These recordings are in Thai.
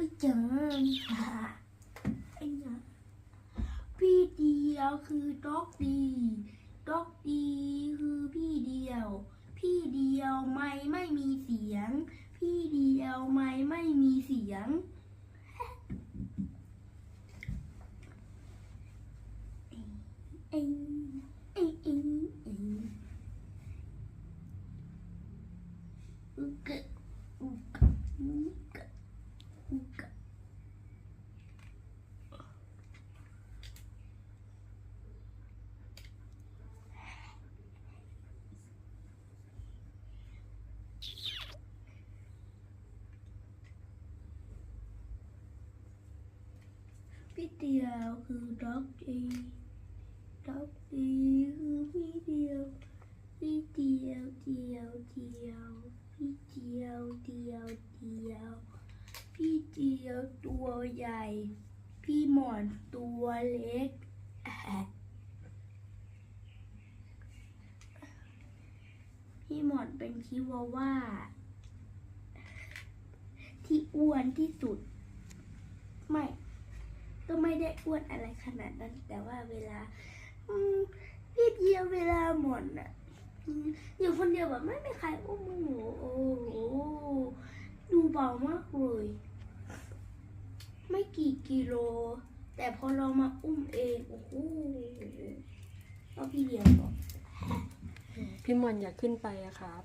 อ้จังไอ้จังพี่ดีแล้วคือด็อกดีคือพี่เดียว พี่เดียวไม่ไม่มีเสียง พี่เดียวไม่ไม่มีเสียง เอ็งเอ็งเอ็งเอ็งอุกะอุกะอุกะอุกะ พี่เดียวคือด็อกดีด็อกดีคือพี่เดียวพี่เดียวเดียวเดียวพี่เดียวเดียวเดียวพี่เดียวตัวใหญ่ พี่หมอนตัวเล็กพี่หมอนเป็นชิวาว่า ที่อ้วนที่สุด ไม่ อ้วนอะไรขนาดนั้น แต่ว่าเวลาอืมพี่เดียวเวลาหมดอะอืมอยู่คนเดียวแบบไม่มีใครอุ้มหนูโอ้โหดูเบามากเลย ไม่กี่กิโล แต่พอเรามาอุ้มเองโอ้โหเอาพี่เดียวบอกพี่หมอนอยากขึ้นไปอะครับ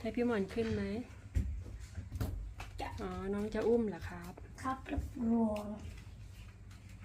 ให้พี่หมอนขึ้นไหมอ๋อ น้องจะอุ้มเหรอครับ ครับรับรอง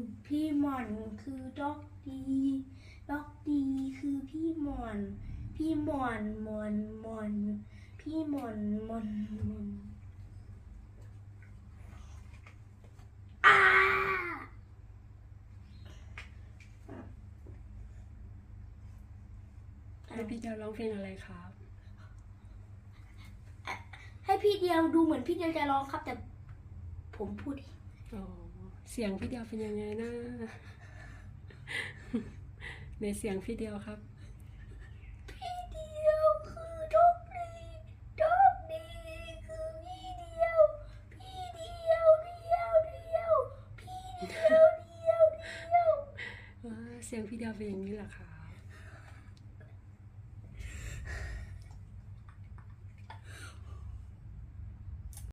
ม พี่หม่อนคือด็อกดีด็อกดีคือพี่หม่อน พี่หม่อนหม่อนหม่อน พี่หม่อนหม่อนหม่อนอ้าให้พี่จะร้องเพลงอะไรครับ ให้พี่เดียวดูเหมือนพี่เดียวจะร้องครับ แต่ผมพูดเองอ๋อ เสียงพี่เดียวเป็นยังไงนะในเสียงพี่เดียวครับ พี่เดียวคือด็อกดีด็อกดีคือพี่เดียว พี่เดียวเดียวเดียวพี่เดียวเดียวเดียวอ่าเสียงพี่เดียวเป็นอย่างนี้เหรอครับ